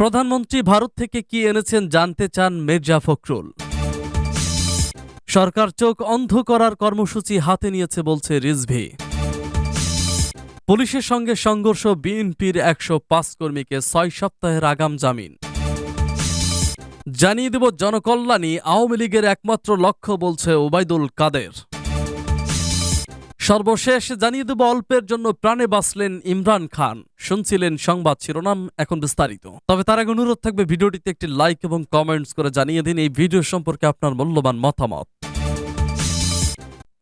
প্রধানমন্ত্রী ভারত থেকে কি এনেছেন জানতে চান মির্জা ফখরুল। সরকার চোখ অন্ধ করার কর্মসূচি হাতে নিয়েছে বলছে রিজভি। পুলিশের সঙ্গে সংঘর্ষ বিএনপির একশো পাঁচ কর্মীকে ছয় সপ্তাহের আগাম জামিন। জানিয়ে দেব জনকল্যাণী, আওয়ামী লীগের একমাত্র লক্ষ্য বলছে ওবায়দুল কাদের। সর্বশেষ জানিয়ে দেব, অল্পের জন্য প্রাণে বাঁচলেন ইমরান খান। শুনছিলেন সংবাদ শিরোনাম, এখন বিস্তারিত। তবে তার আগে অনুরোধ থাকবে, ভিডিওটিতে একটি লাইক এবং কমেন্টস করে জানিয়ে দিন। এই ভিডিও সম্পর্কে আপনার মূল্যবান মতামত।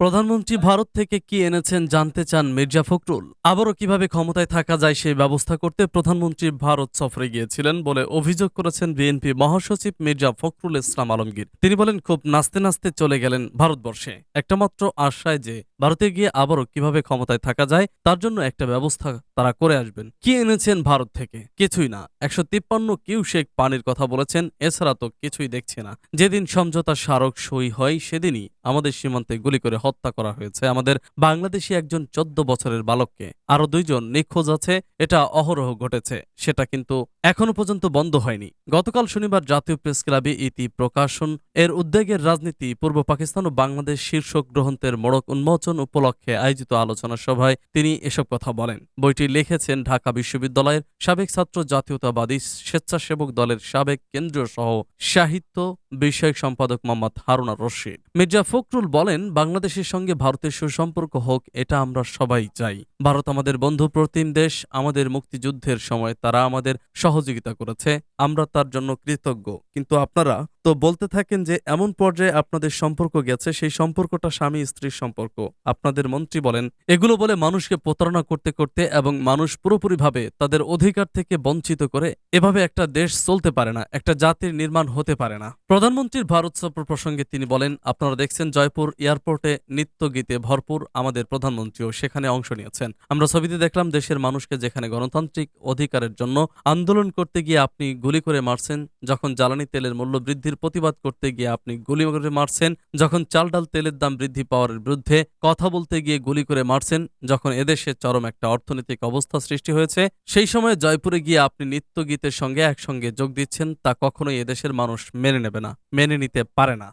প্রধানমন্ত্রী ভারত থেকে কি এনেছেন জানতে চান মির্জা ফখরুল? আবারও কীভাবে ক্ষমতায় থাকা যায় সেই ব্যবস্থা করতে প্রধানমন্ত্রী ভারত সফরে গিয়েছিলেন বলে অভিযোগ করেছেন বিএনপি মহাসচিব মির্জা ফখরুল ইসলাম আলমগীর। তিনি বলেন, খুব নাচতে নাস্তে চলে গেলেন ভারতবর্ষে। একটা মাত্র আশায় যে, ভারতে গিয়ে আবারও কীভাবে ক্ষমতায় থাকা যায়, তার জন্য একটা ব্যবস্থা তারা করে আসবেন। কি এনেছেন ভারত থেকে? কিছুই না। একশো তিপ্পান্ন কিউশেক পানির কথা বলেছেন, এছাড়া তো কিছুই দেখছে না। যেদিন সমঝোতা স্মারক সই হয়, সেদিনই আমাদের সীমান্তে গুলি করে হত্যা করা হয়েছে আমাদের বাংলাদেশি একজন চোদ্দ বছরের বালককে। আরও দুইজন নিখোঁজ আছে, এটা অহরহ ঘটেছে। সেটা কিন্তু এখনও পর্যন্ত বন্ধ হয়নি। গতকাল শনিবার জাতীয় প্রেস ক্লাবে ইতি প্রকাশন, এর উদ্বেগের রাজনীতি, পূর্ব পাকিস্তান ও বাংলাদেশ শীর্ষক গ্রন্থের মোড়ক উন্মোচন উপলক্ষে আয়োজিত আলোচনা সভায় তিনি এসব কথা বলেন। বইটি লিখেছেন ঢাকা বিশ্ববিদ্যালয়ের সাবেক ছাত্র জাতীয়তাবাদী স্বেচ্ছাসেবক দলের সাবেক কেন্দ্রীয় সহ সাহিত্য বিষয়ক সম্পাদক মোহাম্মদ হারুনা রশিদ। মির্জা ফখরুল বলেন, বাংলাদেশের সঙ্গে ভারতের সুসম্পর্ক হোক, এটা আমরা সবাই চাই। ভারত আমাদের বন্ধু প্রতিম দেশ, আমাদের মুক্তিযুদ্ধের সময় তারা আমাদের সহযোগিতা করেছে, আমরা তার জন্য কৃতজ্ঞ। কিন্তু আপনারা তো বলতে থাকেন যে এমন পর্যায়ে আপনাদের সম্পর্ক গেছে, সেই সম্পর্কটা স্বামী স্ত্রীর সম্পর্ক। আপনাদের মন্ত্রী বলেন, এগুলো বলে মানুষকে প্রতারণা করতে করতে এবং মানুষ পুরোপুরিভাবে তাদের অধিকার থেকে বঞ্চিত করে এভাবে একটা দেশ চলতে পারে না, একটা জাতির নির্মাণ হতে পারে না। প্রধানমন্ত্রীর ভারত সফর প্রসঙ্গে তিনি বলেন, আপনারা দেখছেন জয়পুর এয়ারপোর্টে নৃত্য গীতে ভরপুর আমাদের প্রধানমন্ত্রীও সেখানে অংশ নিয়েছেন। আমরা ছবিতে দেখলাম দেশের মানুষকে যেখানে গণতান্ত্রিক অধিকারের জন্য আন্দোলন করতে গিয়ে আপনি গুলি করে মারছেন, যখন জ্বালানি তেলের মূল্য বৃদ্ধির প্রতিবাদ করতে গিয়ে আপনি গুলি করে মারছেন, যখন চাল ডাল তেলের দাম বৃদ্ধি পাওয়ার বিরুদ্ধে কথা বলতে গিয়ে গুলি করে মারছেন, যখন এদেশে চরম একটা অর্থনৈতিক অবস্থা সৃষ্টি হয়েছে, সেই সময় জয়পুরে গিয়ে আপনি নিত্য গীতের সঙ্গে একসঙ্গে যোগ দিচ্ছেন, তা কখনোই এদেশের মানুষ মেনে নেবে না, মেনে নিতে পারে না।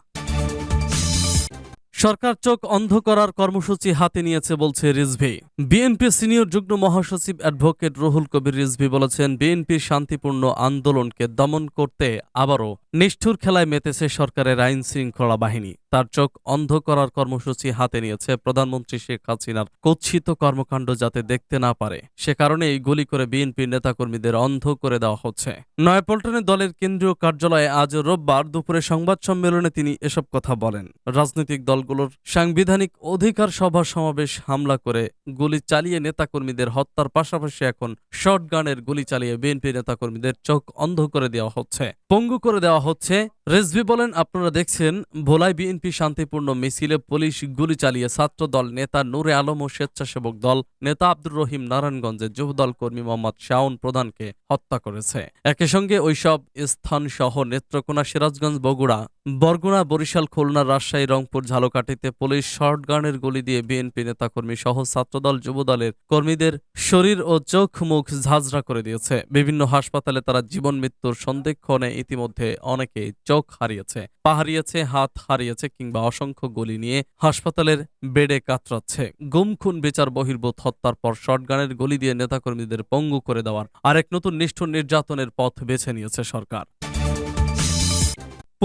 সরকার চোখ অন্ধ করার কর্মসূচি হাতে নিয়েছে বলছে রিজভি। বিএনপি সিনিয়র যুগ্ম মহাসচিব অ্যাডভোকেট রুহুল কবির রিজভি বলেছেন বিএনপির শান্তিপূর্ণ আন্দোলনকে দমন করতে আবারও নিষ্ঠুর খেলায় মেতেছে সরকারের আইন শৃঙ্খলা বাহিনী। তার চোখ অন্ধ করার কর্মসূচি হাতে নিয়েছে প্রধানমন্ত্রী শেখ হাসিনার কুৎসিত কর্মকাণ্ড যাতে দেখতে না পারে। সে কারণে এই গুলি করে বিএনপির নেতাকর্মীদের অন্ধ করে দেওয়া হচ্ছে। নয়াপল্টনে দলের কেন্দ্রীয় কার্যালয়ে আজ রোববার দুপুরে সংবাদ সম্মেলনে তিনি এসব কথা বলেন। রাজনৈতিক দলগুলোর সাংবিধানিক অধিকার সভা সমাবেশ হামলা করে গুলি চালিয়ে নেতাকর্মীদের হত্যার পাশাপাশি এখন শর্টগানের গুলি চালিয়ে বিএনপি নেতাকর্মীদের চোখ অন্ধ করে দেওয়া হচ্ছে। পঙ্গু করে দেওয়া হচ্ছে রেজভি বলেন, আপনারা দেখছেন ভোলায় বিএনপি শান্তিপূর্ণ মিছিলে পুলিশ গুলি চালিয়ে ছাত্র দল নেতা নূরে আলম ও স্বেচ্ছাসেবক দল নেতা আব্দুর রহিম নারায়ণগঞ্জের যুবদল কর্মী মোহাম্মদ শাওন প্রধানকে হত্যা করেছে। একই সঙ্গে ওইসব স্থান সহ নেত্রকোনা সিরাজগঞ্জ, বগুড়া, বরগুনা, বরিশাল, খুলনা, রাজশাহী, রংপুর, ঝালকাঠিতে পুলিশ শর্টগানের গুলি দিয়ে বিএনপি নেতাকর্মী সহ ছাত্রদল যুবদলের কর্মীদের শরীর ও চোখ মুখ ঝাঁঝরা করে দিয়েছে। বিভিন্ন হাসপাতালে তারা জীবন মৃত্যুর সন্দেক্ষণে ইতিমধ্যে অনেকে চোখ হারিয়েছে পা হারিয়েছে হাত হারিয়েছে কিংবা অসংখ্য গলি নিয়ে হাসপাতালের বেডে কাতরাচ্ছে। গুমখুন বিচার, বহির্ভূত, হত্যার পর শটগানের গলি দিয়ে নেতাকর্মীদের পঙ্গু করে দেওয়ার আরেক নতুন নিষ্ঠুর নির্যাতনের পথ বেছে নিয়েছে সরকার।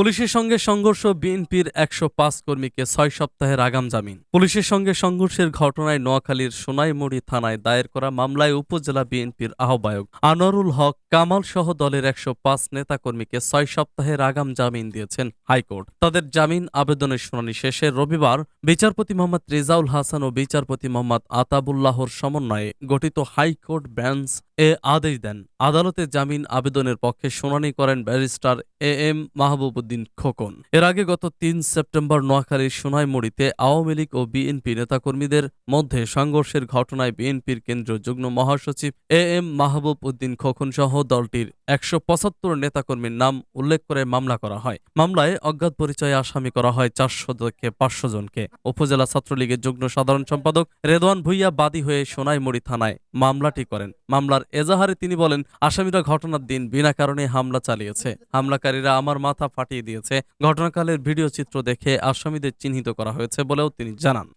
পুলিশের সঙ্গে সংঘর্ষ, বিএনপির একশো পাঁচ কর্মীকে ছয় সপ্তাহের আগাম জামিন। পুলিশের সঙ্গে সংঘর্ষের ঘটনায় নোয়াখালীর সোনাইমুড়ি থানায় দায়ের করা মামলায় উপজেলা বিএনপির আহ্বায়ক আনোয়ারুল হক কামাল সহ দলের একশো পাঁচ নেতাকর্মীকে ছয় সপ্তাহের আগাম জামিন দিয়েছেন হাইকোর্ট। তাদের জামিন আবেদনের শুনানি শেষে রবিবার বিচারপতি মোহাম্মদ রেজাউল হাসান ও বিচারপতি মোহাম্মদ আতাবুল্লাহর সমন্বয়ে গঠিত হাইকোর্ট বেঞ্চ এ আদেশ দেন। আদালতে জামিন আবেদনের পক্ষে শুনানি করেন barrister A M Mahbubuddin Khokon. এর আগে গত তিন সেপ্টেম্বর নোয়াখালীর সোনাইমুড়িতে আওয়ামী লীগ ও বিএনপি নেতাকর্মীদের মধ্যে সংঘর্ষের ঘটনায় বিএনপির কেন্দ্রীয় যুগ্ম মহাসচিব এ এম মাহবুব উদ্দিন খোকন সহ দলটির একশো পঁচাত্তর নেতাকর্মীর নাম উল্লেখ করে মামলা করা হয়। মামলায় অজ্ঞাত পরিচয়ে আসামি করা হয় চারশো থেকে পাঁচশো জনকে। উপজেলা ছাত্রলীগের যুগ্ম সাধারণ সম্পাদক রেদওয়ান ভুইয়া বাদী হয়ে সোনাইমুড়ি থানায় মামলাটি করেন। মামলার এজাহারে তিনি বলেন, আসামিরা ঘটনার দিন বিনা কারণে হামলা চালিয়েছে। হামলাকারীরা আমার মাথা ফাটিয়ে দিয়েছে। ঘটনাকালের ভিডিও চিত্র দেখে আসামিদের চিহ্নিত করা হয়েছে বলেও তিনি জানান।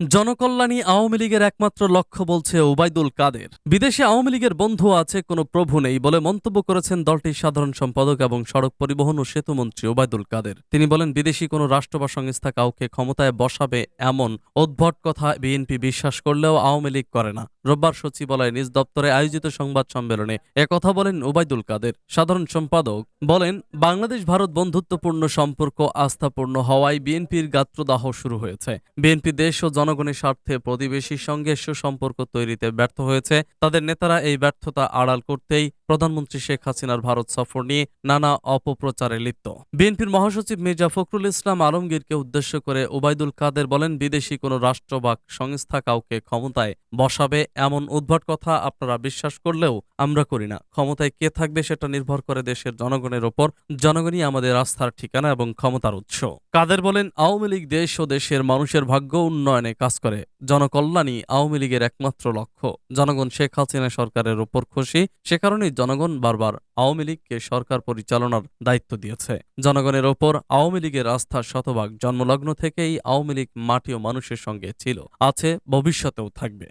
জনকল্যাণী আওয়ামী লীগের একমাত্র লক্ষ্য বলছে ওবায়দুল কাদের। বিদেশে আওয়ামী লীগের বন্ধু আছে, কোনো প্রভু নেই বলে মন্তব্য করেছেন দলটির সাধারণ সম্পাদক এবং সড়ক পরিবহন ও সেতু মন্ত্রী ওবায়দুল কাদের। তিনি বলেন, বিদেশি কোনো রাষ্ট্র বা সংস্থা কাউকে ক্ষমতায় বসাবে এমন উদ্ভট কথা বিএনপি বিশ্বাস করলেও আওয়ামী লীগ করে না। রোববার সচিবালয়ে নিজ দপ্তরে আয়োজিত সংবাদ সম্মেলনে একথা বলেন ওবায়দুল কাদের। সাধারণ সম্পাদক বলেন, বাংলাদেশ ভারত বন্ধুত্বপূর্ণ সম্পর্ক আস্থাপূর্ণ হওয়ায় বিএনপির গাত্রদাহ শুরু হয়েছে। বিএনপি দেশ ও জনগণের স্বার্থে প্রতিবেশীর সঙ্গে সুসম্পর্ক তৈরিতে ব্যর্থ হয়েছে। তাদের নেতারা এই ব্যর্থতা আড়াল করতেই প্রধানমন্ত্রী শেখ হাসিনার ভারত সফর নিয়ে নানা অপপ্রচারে লিপ্ত। বিএনপির মহাসচিব মির্জা ফখরুল ইসলাম আলমগীরকে উদ্দেশ্য করে ওবায়দুল কাদের বলেন, বিদেশি কোনো রাষ্ট্র বা সংস্থা কাউকে ক্ষমতায় বসাবে এমন উদ্ভট কথা আপনারা বিশ্বাস করলেও আমরা করি না। ক্ষমতায় কে থাকবে সেটা নির্ভর করে দেশের জনগণের ওপর। জনগণই আমাদের আস্থার ঠিকানা এবং ক্ষমতার উৎস। কাদের বলেন, আওয়ামী লীগ দেশ ও দেশের মানুষের ভাগ্য উন্নয়নে কাজ করে। জনকল্যাণই আওয়ামী লীগের একমাত্র লক্ষ্য। জনগণ শেখ হাসিনা সরকারের ওপর খুশি। সে কারণেই জনগণ বারবার আওয়ামী লীগকে সরকার পরিচালনার দায়িত্ব দিয়েছে। জনগণের ওপর আওয়ামী লীগের আস্থা শতভাগ জন্মলগ্ন থেকেই আওয়ামী লীগ মাটি ও মানুষের সঙ্গে ছিল, আছে ভবিষ্যতেও থাকবে।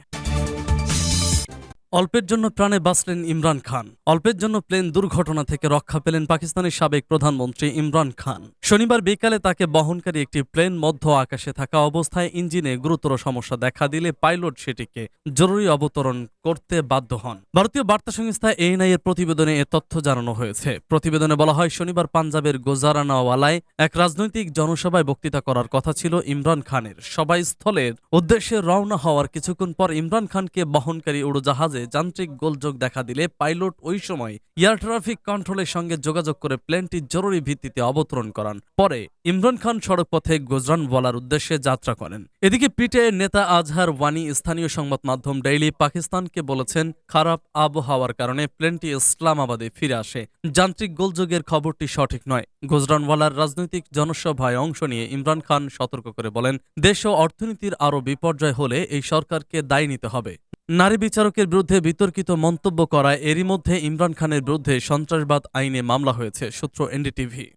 অল্পের জন্য প্রাণে বাঁচলেন ইমরান খান। অল্পের জন্য প্লেন দুর্ঘটনা থেকে রক্ষা পেলেন পাকিস্তানের সাবেক প্রধানমন্ত্রী ইমরান খান। শনিবার বিকালে তাকে বহনকারী একটি প্লেন মধ্য আকাশে থাকা অবস্থায় ইঞ্জিনে গুরুতর সমস্যা দেখা দিলে পাইলট সেটিকে জরুরি অবতরণ করতে বাধ্য হন। ভারতীয় বার্তা সংস্থা এএনআই এর প্রতিবেদনে এ তথ্য জানানো হয়েছে। প্রতিবেদনে বলা হয়, শনিবার পাঞ্জাবের গোজারানাওয়ালায় এক রাজনৈতিক জনসভায় বক্তৃতা করার কথা ছিল ইমরান খানের। সবাই স্থলের উদ্দেশ্যে রওনা হওয়ার কিছুক্ষণ পর ইমরান খানকে বহনকারী উড়োজাহাজে যান্ত্রিক গোলযোগ দেখা দিলে পাইলট ওই সময় এয়ার ট্রাফিক কন্ট্রোলের সঙ্গে যোগাযোগ করে প্লেনটি জরুরি ভিত্তিতে অবতরণ করান। পরে ইমরান খান সড়কপথে গুজরানওয়ালার উদ্দেশ্যে যাত্রা করেন। এদিকে পিটিআইয়ের নেতা আজহার ওয়ানি স্থানীয় সংবাদ মাধ্যম ডেইলি পাকিস্তানকে বলেছেন, খারাপ আবহাওয়ার কারণে প্লেনটি ইসলামাবাদে ফিরে আসে। যান্ত্রিক গোলযোগের খবরটি সঠিক নয়। গুজরানওয়ালার রাজনৈতিক জনসভায় অংশ নিয়ে ইমরান খান সতর্ক করে বলেন, দেশ ও অর্থনীতির আরও বিপর্যয় হলে এই সরকারকে দায়ী নিতে হবে। নারী বিচারকের বিরুদ্ধে বিতর্কিত মন্তব্য করায় এরই মধ্যে ইমরান খানের বিরুদ্ধে সন্ত্রাসবাদ আইনে মামলা হয়েছে, সূত্র এনডিটিভি।